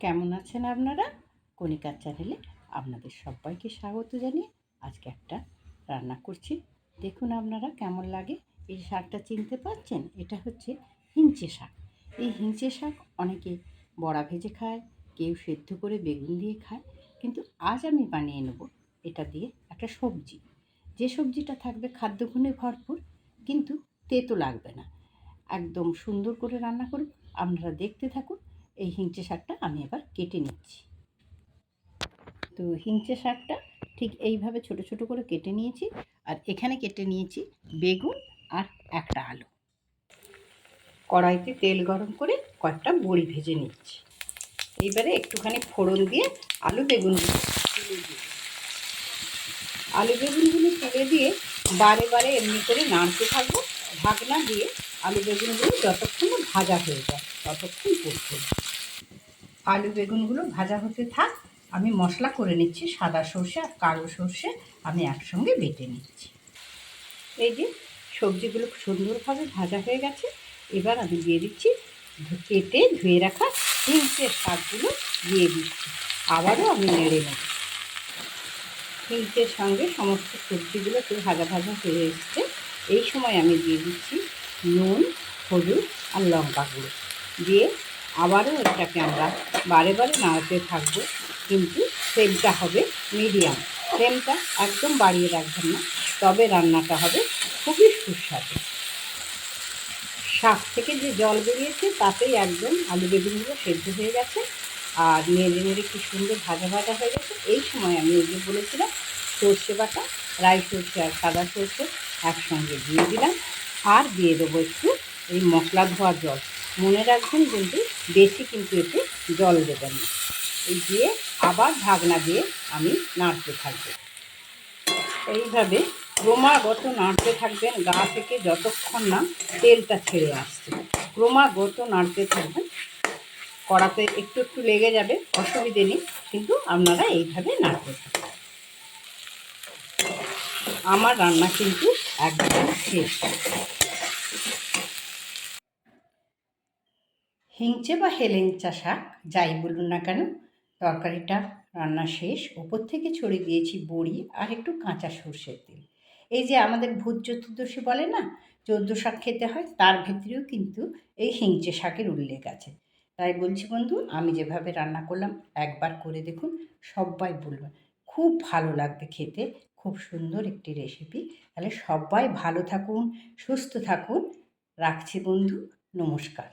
কেমন আছেন আপনারা? কণিকার চ্যানেলে আপনাদের সবাইকে স্বাগত জানিয়ে আজকে একটা রান্না করছি। দেখুন আপনারা কেমন লাগে। এই শাকটা চিনতে পারছেন? এটা হচ্ছে হিঞ্চে শাক। এই হিঞ্চে শাক অনেকে বড়া ভেজে খায়, কেউ সেদ্ধ করে বেগুন দিয়ে খায়, কিন্তু আজ আমি বানিয়ে নেব এটা দিয়ে একটা সবজি। যে সবজিটা থাকবে খাদ্যগুণে ভরপুর, কিন্তু তেতো লাগবে না। একদম সুন্দর করে রান্না করব আপনারা দেখতে থাকুন এই হিংচে শাকটা আমি এবার কেটে নিচ্ছি। তো হিংচে শাকটা ঠিক এইভাবে ছোট ছোট করে কেটে নিয়েছি আর এখানে কেটে নিয়েছি বেগুন আর একটা আলু। কড়াইতে তেল গরম করে কয়েকটা বড়ি ভেজে নিচ্ছি। এইবারে একটুখানি ফোড়ন দিয়ে আলু বেগুনগুলো তুলে আলু বেগুনগুলো তুলে দিয়ে বারে বারে এমনি করে নাড়তে থাকব। ঢাকনা দিয়ে আলু বেগুনগুলো যতক্ষণ ভাজা হয়ে যায় ততক্ষণ করতে আলু বেগুনগুলো ভাজা হতে থাক, আমি মশলা করে নিচ্ছি সাদা সর্ষে আর কালো সর্ষে, আমি একসঙ্গে বেটে নিচ্ছি। এই যে সবজিগুলো সুন্দরভাবে ভাজা হয়ে গেছে, এবার আমি দিয়ে দিচ্ছি কেটে ধুয়ে রাখা হিংসের শাকগুলো দিয়ে দিচ্ছি। আবারও আমি নেড়ে নেব। হিংসের সঙ্গে সমস্ত সবজিগুলো একটু ভাজা ভাজা হয়ে এসছে। এই সময় আমি দিয়ে দিচ্ছি নুন, হলুদ আর লঙ্কা গুঁড়ো দিয়ে আবারও এটাকে আমরা বারে বারে নাড়াতে থাকব, কিন্তু ফ্লেমটা হবে মিডিয়াম। ফ্লেমটা একদম বাড়িয়ে রাখবেন না, তবে রান্নাটা হবে খুবই সুস্বাদু। শাক থেকে যে জল বেরিয়েছে, তাতেই একদম আলু বেগুনগুলো সেদ্ধ হয়ে গেছে, আর নেড়ে নেড়ে কি সুন্দর ভাজা ভাজা হয়ে গেছে, এই সময় আমি ওই যে বলেছিলাম, সর্ষে বাটা, রাই সর্ষে আর সাদা সর্ষে একসঙ্গে দিয়ে দিলাম, আর দিয়ে দেবো একটু এই মশলা ধোয়ার জল। মনে রাখবেন কিন্তু বেশি কিন্তু এতে জল দেবেন না। এই দিয়ে আবার ঢাকনা দিয়ে আমি নাড়তে থাকব। এইভাবে ক্রমাগত নাড়তে থাকবেন, গা থেকে যতক্ষণ না তেলটা ছেড়ে আসছে। ক্রমাগত নাড়তে থাকবেন। কড়াতে একটু একটু লেগে যাবে, অসুবিধে নেই, কিন্তু আপনারা এইভাবে নাড়তে থাকবেন। আমার রান্না কিন্তু একদম শেষ। হিংচে বা হেলেঞ্চা শাক, যাই বলুন না কেন, তরকারিটা রান্না শেষ, ওপর থেকে ছড়িয়ে দিয়েছি বড়ি আর একটু কাঁচা সর্ষের তেল। এই যে আমাদের ভূত চতুর্দশী বলে না, চোদ্দ শাক খেতে হয়, তার ভেতরেও কিন্তু এই হিংচে শাকের উল্লেখ আছে। তাই বলছি বন্ধু, আমি যেভাবে রান্না করলাম, একবার করে দেখুন, সবাই বলবেন খুব ভালো লাগবে খেতে, খুব সুন্দর একটি রেসিপি তাহলে সবাই ভালো থাকুন, সুস্থ থাকুন, রাখছি বন্ধু, নমস্কার।